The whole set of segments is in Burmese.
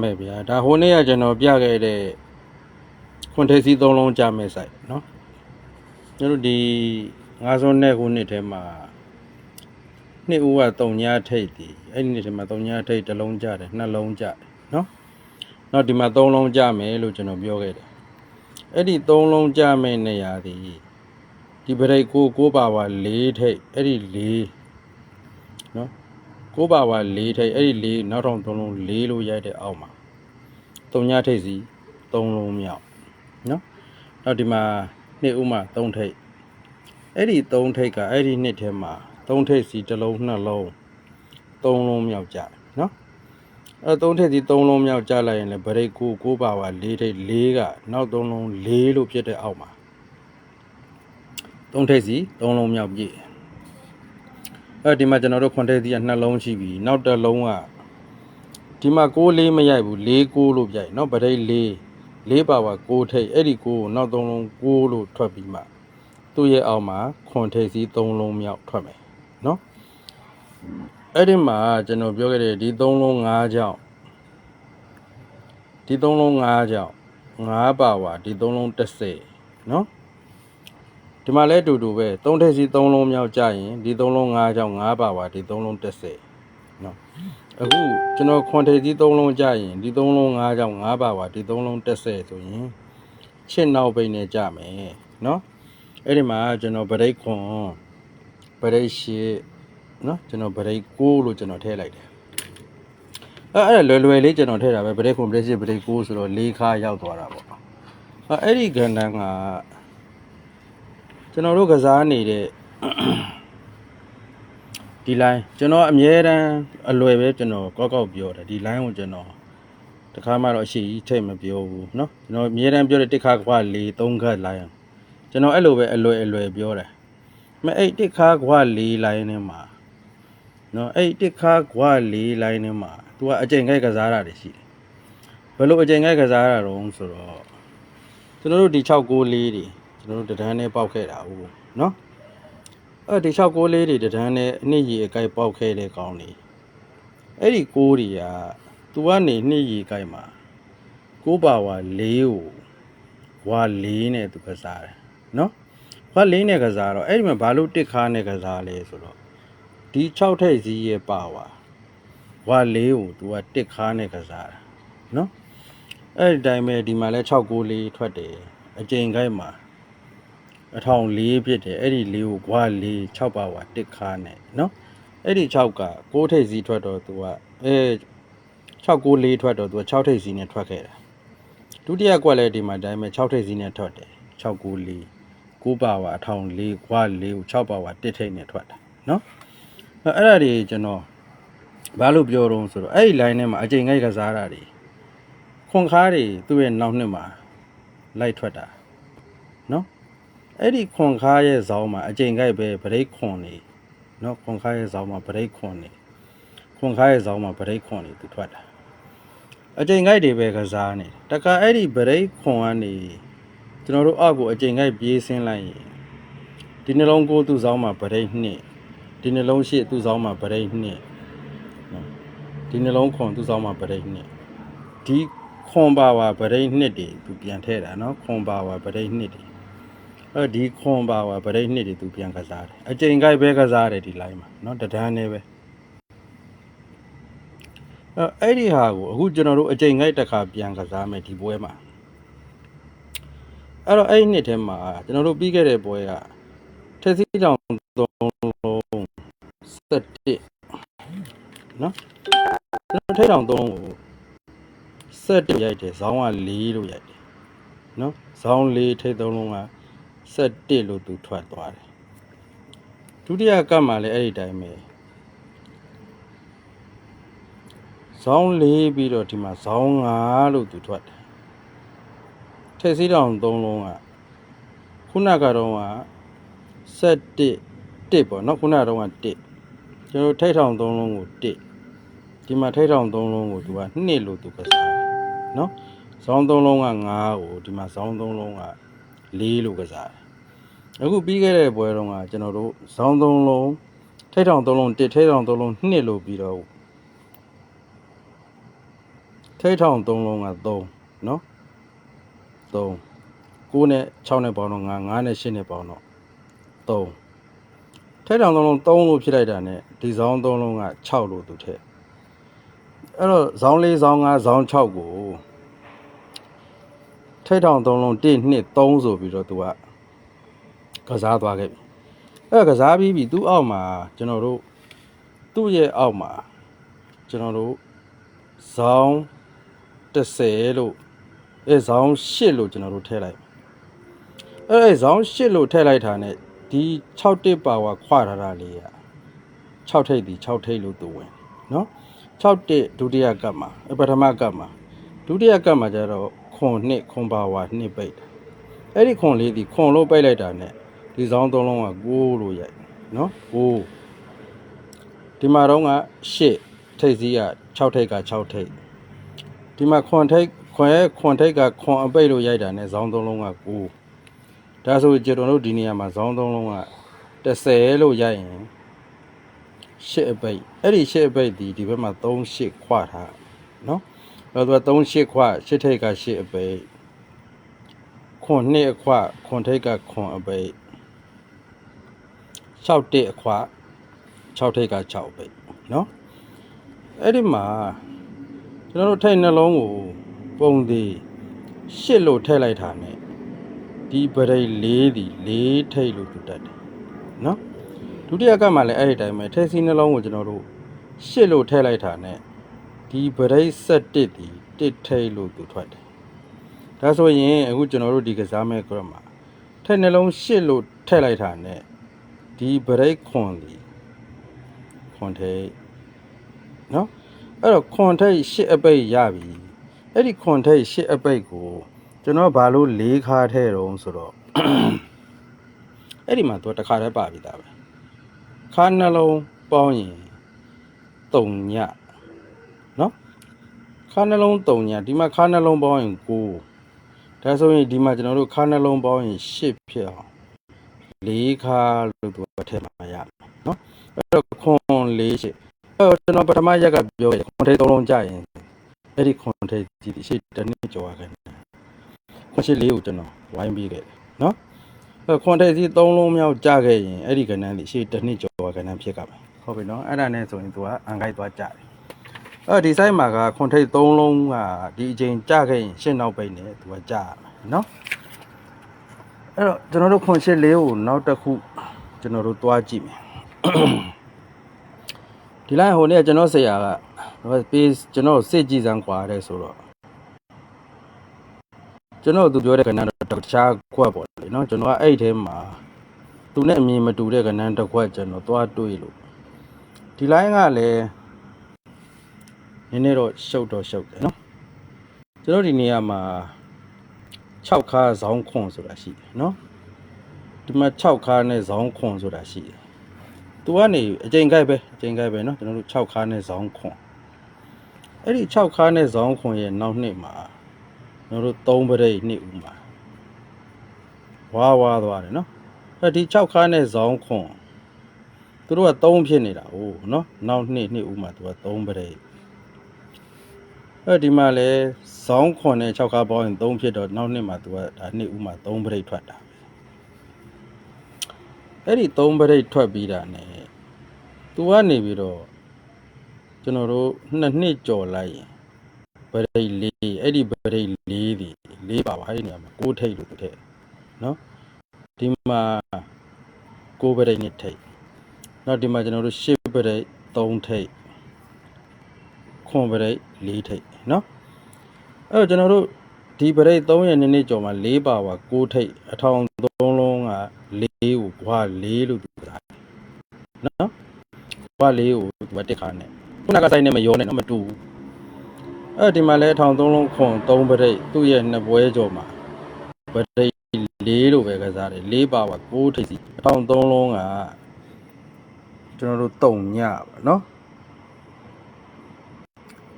မယ်ဗျာဒါဟိုနေ့ကကျွန်တော်ပြခဲ့တဲ့ခွန်ထိပ်စီ၃လုံးကြမဲ့ဆိုင်เนาะကျွန်တော်ဒီငါးစုံနဲ့ခုနှစ်ထဲမှာနှစ်ဦးကတုံညာထိပ်တည်အဲ့ဒီနှစ်ထဲမှာတုံညာထိပ်တစ်လုံးကြတယ်နှစ်လုံးကြတယ်เนาะနောက်ဒီမှာ၃လုံးကြမယ်လို့ကျွန်တော်ပြောခဲ့တယ်အဲ့ဒီ၃လုံးကြမဲ့နေရာဒီဒီဗရိတ်ကိုကိုပါပါ၄ထိပ်အဲ့ဒီ၄เนาะ 6ပါဝါ4ထိပ်အဲ့ဒီ4နောက်ထောင်3လုံး4လို့ရိုက်တဲ့အောက်မှာ3ညထိပ်စီ3လုံးမြောက်နော်နောက်ဒီမှာ2ဥမာ3ထိပ်အဲ့ဒီ3ထိပ်ကအဲ့ဒီနှစ်ထဲမှာ3ထိပ်စီတစ်လုံး2လုံး3လုံးမြောက်ကြတယ်နော်အဲ3ထိပ်စီ3လုံးမြောက်ကြလိုက်ရင်လည်းဗရိတ်ကို6ပါဝါ4ထိပ်4ကနောက်3လုံး4လို့ဖြစ်တဲ့အောက်မှာ3ထိပ်စီ3လုံးမြောက်ပြည့် အဲဒီမှာကျွန်တော်တို့ခွန်တဲ့စီကနှလုံးရှိပြီနောက်တစ်လုံးကဒီမှာ6လေးမရိုက်ဘူး4 6လို့ရိုက်เนาะဗဒိတ်4 4ပါပါ6ထိပ်အဲ့ဒီ6ကိုနောက်3လုံး6လို့ထွက်ပြီးမှသူ့ရဲ့အောက်မှာခွန်ထိပ်စီ3လုံးမြောက်ထွက်မယ်เนาะအဲ့ဒီမှာကျွန်တော်ပြောခဲ့တဲ့ဒီ3လုံး5ကြောင့်ဒီ3လုံး5ကြောင့်5ပါပါဒီ3လုံး30เนาะ ဒီမှာလဲအတူတူပဲ3ထက်စီ3လုံးမြောက်ကြရင်ဒီ3လုံး5ကြောင့်5ပါပါဒီ3လုံး30နော်အခုကျွန်တော်ခွန်ထက်စီ3လုံးကြရင်ဒီ3လုံး5ကြောင့်5ပါပါဒီ3လုံး30ဆိုရင်ချစ်နောက်ပိတ်နဲ့ကြမယ်နော်အဲ့ဒီမှာကျွန်တော်ဗရိတ်ခွန်ဗရိတ်ရှိနော်ကျွန်တော်ဗရိတ်6လို့ကျွန်တော်ထည့်လိုက်တယ်အဲ့အဲ့လွယ်လွယ်လေးကျွန်တော်ထည့်တာပဲဗရိတ်ခွန်ဗရိတ်ရှိဗရိတ်6ဆိုတော့၄ခါရောက်သွားတာပေါ့အဲ့ဒီကဏ္ဍက ကျွန်တော်တို့ကစားနေတဲ့ ဒီ line ကျွန်တော်အမြဲတမ်းအလွယ်ပဲကျွန်တော်ကောက်ကောက်ပြောတယ်ဒီ line ကိုကျွန်တော်တခါမှတော့အရှိကြီးထိတ်မပြောဘူးเนาะကျွန်တော်အမြဲတမ်းပြောတဲ့တစ်ခါကွာ၄၃ခါ line ကျွန်တော်အဲ့လိုပဲအလွယ်အလွယ်ပြောတယ်မအဲ့တစ်ခါကွာ၄ line နဲ့မှာเนาะအဲ့တစ်ခါကွာ၄ line နဲ့မှာ तू ကအကြိမ်ခိုက်ကစားတာတွေရှိတယ်ဘယ်လိုအကြိမ်ခိုက်ကစားတာတော့ဆိုတော့ကျွန်တော်တို့ဒီ6 9လေးတွေ ကျွန်တော်တို့တဒန်းနဲ့ပေါက်ခဲ့တာဟုတ်နော်အဲ့ဒီ၆ကိုးလေးတွေတဒန်းနဲ့အနှစ်ရည်အကိုက်ပေါက်ခဲ့တဲ့ကောင်းလေးအဲ့ဒီကိုးတွေကသူကနေနှစ်ရည်ကိုက်မှာကိုးပါဝါ၄ကိုဝါ၄နဲ့သူကစားတယ်နော်ဝါ၄နဲ့ကစားတော့အဲ့ဒီမှာဘာလို့တစ်ခါနဲ့ကစားလဲဆိုတော့ဒီ6ထက်စီးရဲ့ပါဝါဝါ၄ကိုသူကတစ်ခါနဲ့ကစားတာနော်အဲ့ဒီတိုင်းပဲဒီမှာလဲ6 9လေးထွက်တယ်အကြိမ်ခိုက်မှာ အထောင်၄ဖြစ်တယ်အဲ့ဒီ၄ကိုဂွာ၄6ပါဝါ1ခါနဲ့နော်အဲ့ဒီ6က6ထိပ်စီထွက်တော့သူကအဲ694ထွက်တော့သူက6ထိပ်စီနဲ့ထွက်ခဲ့တာဒုတိယကွက်လည်းဒီမှာဒါပေမဲ့6ထိပ်စီနဲ့ထွက်တယ်694 9ပါဝါအထောင်၄ဂွာ၄ကို6ပါဝါ1ထိပ်နဲ့ထွက်တာနော်အဲ့ဒါတွေကျွန်တော်ဘာလို့ပြောတော့ဆိုတော့အဲ့ဒီ line ထဲမှာအချိန်ငိုက်ကစားတာတွေခွန်ခါတွေသူ့ရဲ့နောက်နှစ်မှာလိုက်ထွက်တာ အဲ့ဒီခွန်ခါရဲ့ဇောင်းမှာအချိန်ကြိုက်ပဲဗရိတ်ခွန်နေနော်ခွန်ခါရဲ့ဇောင်းမှာဗရိတ်ခွန်နေခွန်ခါရဲ့ဇောင်းမှာဗရိတ်ခွန်နေသူထွက်တာအချိန်ကြိုက်တွေပဲကစားနေတခါအဲ့ဒီဗရိတ်ခွန်ကနေကျွန်တော်တို့အောက်ကိုအချိန်ကြိုက်ပြေးဆင်းလိုက်ရင်ဒီနှလုံးကိုသူ့ဇောင်းမှာဗရိတ်နှစ်ဒီနှလုံးရှေ့သူ့ဇောင်းမှာဗရိတ်နှစ်ဒီနှလုံးခွန်သူ့ဇောင်းမှာဗရိတ်နှစ်ဒီခွန်ပါဝါဗရိတ်နှစ်တွေသူပြန်ထဲတာနော်ခွန်ပါဝါဗရိတ်နှစ်တွေ အဲဒီခွန်ပါဝါဗရိတ်နှစ်တွေသူပြန်ကစားတယ်အချိန်ကိုက်ပဲကစားတယ်ဒီ line မှာเนาะတဒန်းနေပဲအဲအဲ့ဒီဟာကိုအခုကျွန်တော်တို့အချိန်ကိုက်တစ်ခါပြန်ကစားမယ်ဒီပွဲမှာအဲ့တော့အဲ့ဒီနှစ်ထဲမှာကျွန်တော်တို့ပြီးခဲ့တဲ့ပွဲကထက်စီတောင်3လုံး7เนาะကျွန်တော်ထိတ်တောင်3ကို7ရိုက်တယ်ဇောင်းက4လို့ရိုက်တယ်เนาะဇောင်း4ထိတ်3လုံးက 7လို့သူထွက်သွားတယ်ဒုတိယကပ်မှာလည်းအဲ့ဒီတိုင်းပဲဇောင်း၄ပြီးတော့ဒီမှာဇောင်း5လို့သူထွက်တယ်ထက်စီးတောင်3လုံးကခုနကတော့က7 1ပေါ့နော်ခုနကတော့က1ကျွန်တော်ထိတ်ထောင်3လုံးကို1ဒီမှာထိတ်ထောင်3လုံးကိုသူက2လို့သူကစားတယ်နော်ဇောင်း3လုံးက5ကိုဒီမှာဇောင်း3လုံးက4လို့ကစားတယ် အခုပြီးခဲ့တဲ့ပွဲတုန်းကကျွန်တော်တို့ဇောင်းသုံးလုံးထိတ်ထောင်သုံးလုံးတစ်ထိတ်ထောင်သုံးလုံးနှစ်လို့ပြီးတော့ထိတ်ထောင်3လုံးက3နော်3 9နဲ့6နဲ့ပေါင်းတော့9 9နဲ့10နဲ့ပေါင်းတော့3ထိတ်ထောင်3လုံး3လို့ဖြစ်လိုက်တာ ਨੇ ဒီဇောင်း3လုံးက6လို့သူထည့်အဲ့တော့ဇောင်း4ဇောင်း5ဇောင်း6ကိုထိတ်ထောင်3လုံး1 2 3ဆိုပြီးတော့သူက ကစားသွားခဲ့ပြီအဲ့ကစားပြီးပြီသူ့အောက်မှာကျွန်တော်တို့သူ့ရဲ့အောက်မှာကျွန်တော်တို့ဇောင်း30လို့အဲဇောင်း8လို့ကျွန်တော်တို့ထည့်လိုက်အဲ့အဲဇောင်း8လို့ထည့်လိုက်တာ ਨੇ ဒီ6တစ်ပါဝါခွာထားတာလေးอ่ะ6ထိပ်ဒီ6ထိပ်လို့သူဝင်เนาะ6တစ်ဒုတိယကပ်မှာအဲပထမကပ်မှာဒုတိယကပ်မှာကျတော့ခွန်နှစ်ခွန်ပါဝါနှစ်ပိတ်တယ်အဲ့ဒီခွန်လေးဒီခွန်လို့ပိတ်လိုက်တာ ਨੇ ဒီဆောင်သုံးလုံးက6လို့ရိုက်နော်6ဒီမှာတော့က8ထိပ်စည်းက6ထိပ်က6ထိပ်ဒီမှာခွန်ထိပ်ခွန်ရဲ့ခွန်ထိပ်ကခွန်အပိတ်လို့ရိုက်တာနဲ့ဆောင်သုံးလုံးက6ဒါဆိုကျွန်တော်တို့ဒီနေရာမှာဆောင်သုံးလုံးက30လို့ရိုက်ရင်8အပိတ်အဲ့ဒီ8အပိတ်ဒီဒီဘက်မှာ38ခွထားနော်အဲ့တော့38ခွ8ထိပ်က8အပိတ်ခွန်2အခွခွန်ထိပ်ကခွန်အပိတ် 6တစ်အခွ6ထိပ်က6ပိတ်เนาะအဲ့ဒီမှာကျွန်တော်တို့ထိုင်နှလုံးကိုပုံသေးရှစ်လို့ထည့်လိုက်တာ ਨੇ ဒီပရိတ်၄ဒီ၄ထိပ်လို့သူတက်တယ်เนาะဒုတိယကမှလည်းအဲ့ဒီတိုင်းပဲထည့်စီနှလုံးကိုကျွန်တော်တို့ရှစ်လို့ထည့်လိုက်တာ ਨੇ ဒီပရိတ်၁၁ဒီတစ်ထိပ်လို့သူထွက်တယ်ဒါဆိုရင်အခုကျွန်တော်တို့ဒီကစားမဲ့ graph မှာထည့်နှလုံးရှစ်လို့ထည့်လိုက်တာ ਨੇ ဒီ break ခွန်ဒီခွန်ထိတ်နော်အဲ့တော့ခွန်ထိတ်ရှစ်အပိတ်ရပြီအဲ့ဒီခွန်ထိတ်ရှစ်အပိတ်ကိုကျွန်တော်ဘာလို့၄ခါထဲတုံးဆိုတော့အဲ့ဒီမှာသူကတစ်ခါတည်းပါပြီးသားပဲခါနှလုံးပေါင်းရင်တုံညနော်ခါနှလုံးတုံညဒီမှာခါနှလုံးပေါင်းရင်9ဒါဆိုရင်ဒီမှာကျွန်တော်တို့ခါနှလုံးပေါင်းရင်10ဖြစ်အောင် ၄ခါလို့သူကထည့်မှာရမယ်နော်အဲ့တော့ခွန်၄ရှစ်အဲ့တော့ကျွန်တော်ပထမရက်ကပြောရခွန်ထိပ်၃လုံးကြရင်အဲ့ဒီခွန်ထိပ်ကြီးဒီရှစ်တစ်နှစ်ကျော်ရခဲ့တယ်ခွန်ရှစ်လေးကိုကျွန်တော်ဝိုင်းပြီးခဲ့တယ်နော်အဲ့ခွန်ထိပ်စီ၃လုံးမြောက်ကြခဲ့ရင်အဲ့ဒီကဏ္ဍဒီရှစ်တစ်နှစ်ကျော်ကဏ္ဍဖြစ်ကမယ်ဟုတ်ပြီနော်အဲ့ဒါနဲ့ဆိုရင်သူကအန်ဂိုက်သွားကြတယ်အဲ့ဒီ site မှာကခွန်ထိပ်၃လုံးကဒီအချိန်ကြခဲ့ရင်ရှင်းနောက်ပိတ်နေသူကကြရမယ်နော် အဲ့တော့ကျွန်တော်တို့ခွန်ရှစ်လေးကိုနောက်တစ်ခုကျွန်တော်တို့သွားကြည့်မယ်ဒီလိုက်ဟိုနေ့ကျွန်တော်ဆရာကပေးကျွန်တော်စစ်ကြည့်စမ်းကွာတဲ့ဆိုတော့ကျွန်တော်သူပြောတဲ့ကဏ္ဍတော့တခြားခွက်ပေါ့လေနော်ကျွန်တော်ကအဲ့ထဲမှာသူနဲ့အမြင်မတူတဲ့ကဏ္ဍတစ်ခွက်ကျွန်တော်သွားတွေးလို့ဒီလိုင်းကလည်းနည်းနည်းတော့ရှုပ်တော့ရှုပ်တယ်နော်ကျွန်တော်ဒီနေရာမှာ 6ခါဇောင်းခွန်ဆိုတာရှိတယ်နော်ဒီမှာ6ခါနဲ့ဇောင်းခွန်ဆိုတာရှိတယ်သူကနေအချိန်ကိုက်ပဲအချိန်ကိုက်ပဲเนาะကျွန်တော်တို့6ခါနဲ့ဇောင်းခွန်အဲ့ဒီ6ခါနဲ့ဇောင်းခွန်ရဲ့နောက်နှစ်မှာကျွန်တော်တို့3ပရိတ်နှစ်ဦးမှာဝါဝါသွားတယ်เนาะအဲ့ဒီ6ခါနဲ့ဇောင်းခွန်သူတို့က3ဖြစ်နေတာ哦เนาะနောက်နှစ်နှစ်ဦးမှာသူက3ပရိတ် အဲ့ဒီမှာလဲဇောင်းခွန်နဲ့6ခါပေါင်းရင်3ဖြစ်တော့နောက်နှစ်မှာသူကဒါနှစ်ဦးမှာ3ပရိတ်ထွက်တာအဲ့ဒီ3ပရိတ်ထွက်ပြီးတာ ਨੇ သူကနေပြီးတော့ကျွန်တော်တို့နှစ်နှစ်ကြော်လိုက်ရင်ဗရိတ်လေးအဲ့ဒီဗရိတ်လေးဒီလေးပါပါအဲ့ဒီနေရာမှာ6ထိပ်လို့သူထည့်နော်ဒီမှာ6ဗရိတ်နဲ့ထိပ်နောက်ဒီမှာကျွန်တော်တို့10ဗရိတ်3ထိပ်ခွန်ဗရိတ်4ထိ ပ်နော်အဲ့တော့ကျွန်တော်တို့ဒီဗရိတ်3ရဲ့နည်းနည်းကြော်မှာ4ပါပါ6ထိပ်အထောင်3လုံးက4ကိုဘွား4လို့သူတာနော်ဘွား4ကိုသူကတက်ခါနဲ့ခုနကဆိုင်နဲ့မရောနဲ့နော်မတူဘူးအဲ့ဒီမှာလဲအထောင်3လုံးခွန်3ဗရိတ်သူ့ရဲ့နှစ်ပွဲကြော်မှာဗရိတ်4လို့ပဲကစားတယ်4ပါပါ6ထိပ်စီအထောင်3လုံးကကျွန်တော်တို့3ညပါနော်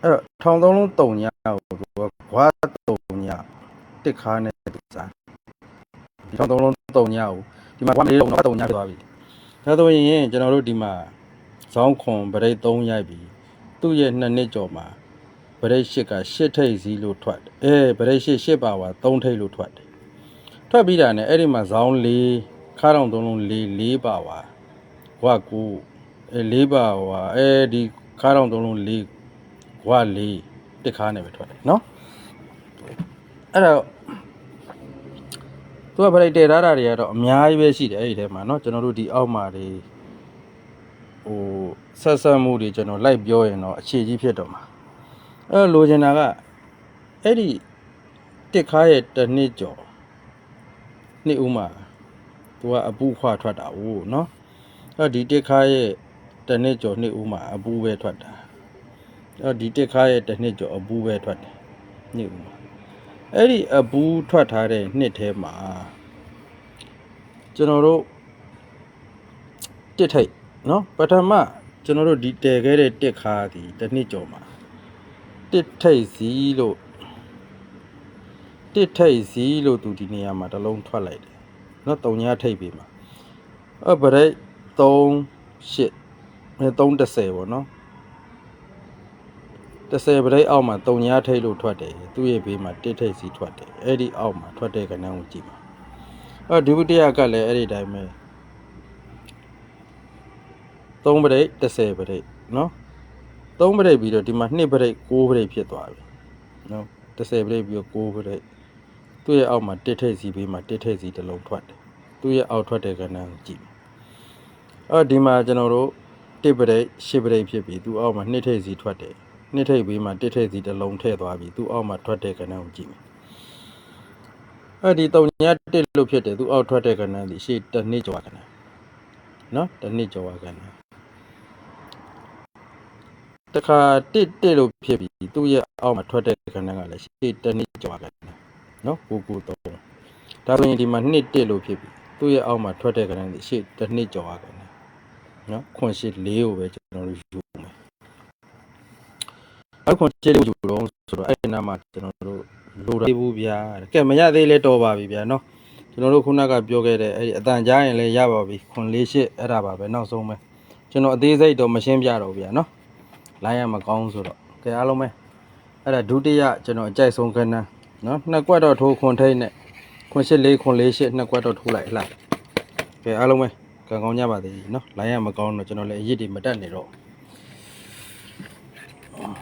အဲ့တော့ထောင်သုံးလုံးတုံညကိုသူကဘွားတုံညတစ်ခါနဲ့သူစားဒီထောင်သုံးလုံးတုံညကိုဒီမှာဘွားလေးလုံးတော့တုံညဖြစ်သွားပြီဒါဆိုရင်ကျွန်တော်တို့ဒီမှာဇောင်းခွန်ဗရိတ်3ရိုက်ပြီသူ့ရဲ့နှစ်နှစ်ကျော်မှာဗဗရိတ်ရှစ်ကရှစ်ထိပ်စီလို့ထွက်တယ်အဲဗရိတ်ရှစ်ရှစ်ပါဝါ3ထိပ်လို့ထွက်တယ်ထွက်ပြီးတာနဲ့အဲ့ဒီမှာဇောင်း၄ခါတောင်သုံးလုံး၄၄ပါဝါဝါကူအဲ၄ပါဝါအဲဒီခါတောင်သုံးလုံး၄ ဝလေးတစ်ခါနဲ့ပဲထွက်တယ်နော်အဲ့တော့သူကဗလိုက်တဲထားတာတွေကတော့အများကြီးပဲရှိတယ်အဲ့ဒီထဲမှာနော်ကျွန်တော်တို့ဒီအောက်မှာတွေဟိုဆက်ဆက်မှုတွေကျွန်တော်လိုက်ပြောရင်တော့အခြေကြီးဖြစ်တော့မှာအဲ့လိုချင်တာကအဲ့ဒီတစ်ခါရဲ့တစ်နှစ်ကျော်နှစ်ဦးမှာသူကအပူခွာထွက်တာ ਉਹ နော်အဲ့ဒီတစ်ခါရဲ့တစ်နှစ်ကျော်နှစ်ဦးမှာအပူပဲထွက်တာ အဲ့တော့ဒီတစ်ခါရဲ့တစ်နှစ်ကျော်အပူပဲထွက်တယ်နှစ်ဦးမှာအဲ့ဒီအပူထွက်ထားတဲ့နှစ်ထဲမှာကျွန်တော်တို့တစ်ထိတ်နော်ပထမကျွန်တော်တို့ဒီတည်ခဲ့တဲ့တစ်ခါဒီတစ်နှစ်ကျော်မှာတစ်ထိတ်စီလို့တစ်ထိတ်စီလို့သူဒီနေရာမှာတလုံးထွက်လိုက်တယ်နော်တုံညာထိတ်ပြီးမှာအဲ့ဗရိတ်3 8 330ပေါ့နော် 30ဗရိတ်အောက်မှာတုံညာထိတ်လို့ထွက်တယ်သူ့ရဲ့ဘေးမှာတစ်ထိတ်စီထွက်တယ်အဲ့ဒီအောက်မှာထွက်တဲ့ကဏ္ဍကိုကြည့်ပါအဲ့ဒုတိယကလည်းအဲ့ဒီတိုင်းပဲ3ဗရိတ်30ဗရိတ်နော်3ပရိတ်ပြီးတော့ဒီမှာ2ပရိတ်6ပရိတ်ဖြစ်သွားပြီနော်30ပရိတ်ပြီးတော့6ပရိတ်သူ့ရဲ့အောက်မှာတစ်ထိပ်စီဘေးမှာတစ်ထိပ်စီတစ်လုံးထွက်တယ်သူ့ရဲ့အောက်ထွက်တဲ့ကဏ္ဍကိုကြည့်အော်ဒီမှာကျွန်တော်တို့1ပရိတ်10ပရိတ်ဖြစ်ပြီးသူ့အောက်မှာ2ထိပ်စီထွက်တယ် 2ထိပ်ဘေးမှာတစ်ထိပ်စီတစ်လုံးထည့်သွားပြီးသူ့အောက်မှာထွက်တဲ့ကဏ္ဍကိုကြည့်အဲ့ဒီတုံညာတစ်လို့ဖြစ်တယ်သူ့အောက်ထွက်တဲ့ကဏ္ဍဒီရှေ့တစ်နှစ်ကျော်ကဏ္ဍနော်တစ်နှစ်ကျော်ကဏ္ဍတခါတစ်တစ်လို့ဖြစ်ပြီးသူ့ရဲ့အောက်မှာထွက်တဲ့ခဏကလည်းရှေ့တစ်နှစ်ကျော်ခဏနော်ကိုကိုတော့ဒါဆိုရင်ဒီမှာနှစ်တစ်လို့ဖြစ်ပြီးသူ့ရဲ့အောက်မှာထွက်တဲ့ခဏကရှေ့တစ်နှစ်ကျော်ခဏနော်ခွန်ရှစ်လေးကိုပဲကျွန်တော်တို့ယူ မယ်အခုခွန်ရှစ်လေးကိုယူတော့ဆိုတော့အဲ့ဒီနားမှာကျွန်တော်တို့လိုရဘူးဗျာကဲမရသေးလဲတော်ပါပြီဗျာနော်ကျွန်တော်တို့ခုနကပြောခဲ့တဲ့အဲ့ဒီအတန်ကြားရင်လည်းရပါပြီခွန်လေးရှစ်အဲ့ဒါပါပဲနောက်ဆုံးပဲကျွန်တော်အသေးစိတ်တော့မရှင်းပြတော့ဘူးဗျာနော်လိုင်းရမကောင်းဆိုတော့ကဲအားလုံးပဲအဲ့ဒါဒုတိယကျွန်တော်အကြိုက်ဆုံးခဏနော်နှစ်ကွက်တော့ထိုးခွန်ထိတ်နဲ့ခွန်ရှစ်လေးခွန်လေးရှစ်နှစ်ကွက်တော့ထိုးလိုက်လှကဲအားလုံးပဲကံကောင်းကြပါသေးနော်လိုင်းရမကောင်းတော့ကျွန်တော်လည်းအရစ်တွေမတက်နေတော့